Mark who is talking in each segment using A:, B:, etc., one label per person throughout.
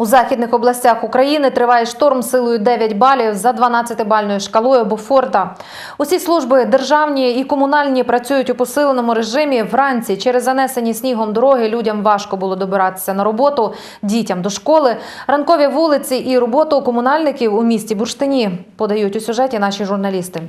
A: У західних областях України триває шторм силою 9 балів за 12-бальною шкалою Бофорта. Усі служби державні і комунальні працюють у посиленому режимі. Вранці через занесені снігом дороги людям важко було добиратися на роботу, дітям до школи. Ранкові вулиці і роботу комунальників у місті Бурштині подають у сюжеті наші журналісти.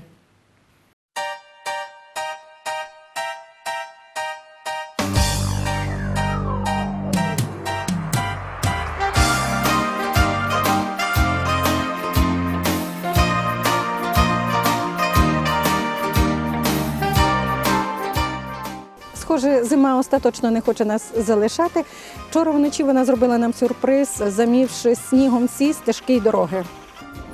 B: Схоже, зима остаточно не хоче нас залишати. Вчора вночі вона зробила нам сюрприз, замівши снігом всі стежки й дороги.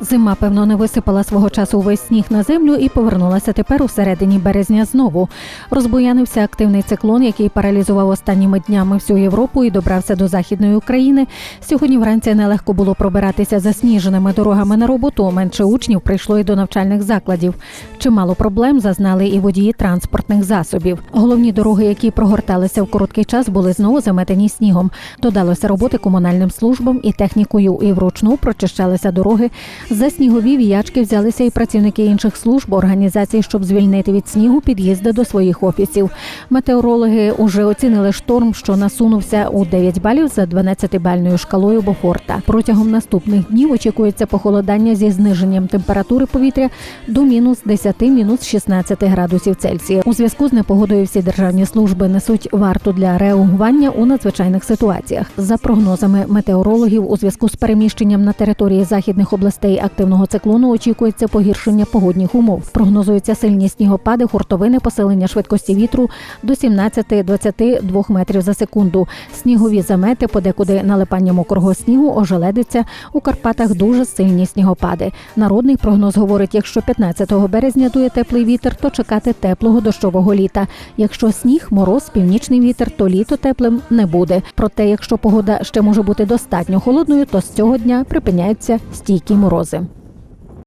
C: Зима, певно, не висипала свого часу увесь сніг на землю і повернулася тепер у середині березня знову. Розбуянився активний циклон, який паралізував останніми днями всю Європу і добрався до західної України. Сьогодні вранці нелегко було пробиратися засніженими дорогами на роботу. Менше учнів прийшло і до навчальних закладів. Чимало проблем зазнали і водії транспортних засобів. Головні дороги, які прогорталися в короткий час, були знову заметені снігом. Додалося роботи комунальним службам і технікою, і вручну прочищалися дороги. За снігові віячки взялися і працівники інших служб, організацій, щоб звільнити від снігу під'їзди до своїх офісів. Метеорологи уже оцінили шторм, що насунувся у 9 балів за 12-бальною шкалою Бофорта. Протягом наступних днів очікується похолодання зі зниженням температури повітря до мінус 10 мінус 16 градусів Цельсія. У зв'язку з непогодою всі державні служби несуть варту для реагування у надзвичайних ситуаціях. За прогнозами метеорологів, у зв'язку з переміщенням на території західних областей активного циклону очікується погіршення погодних умов. Прогнозуються сильні снігопади, хуртовини, посилення швидкості вітру до 17-22 метрів за секунду. Снігові замети, подекуди налипання мокрого снігу, ожеледиться. У Карпатах дуже сильні снігопади. Народний прогноз говорить, якщо 15 березня дує теплий вітер, то чекати теплого дощового літа. Якщо сніг, мороз, північний вітер, то літо теплим не буде. Проте, якщо погода ще може бути достатньо холодною, то з цього дня припиняються стійкі морози.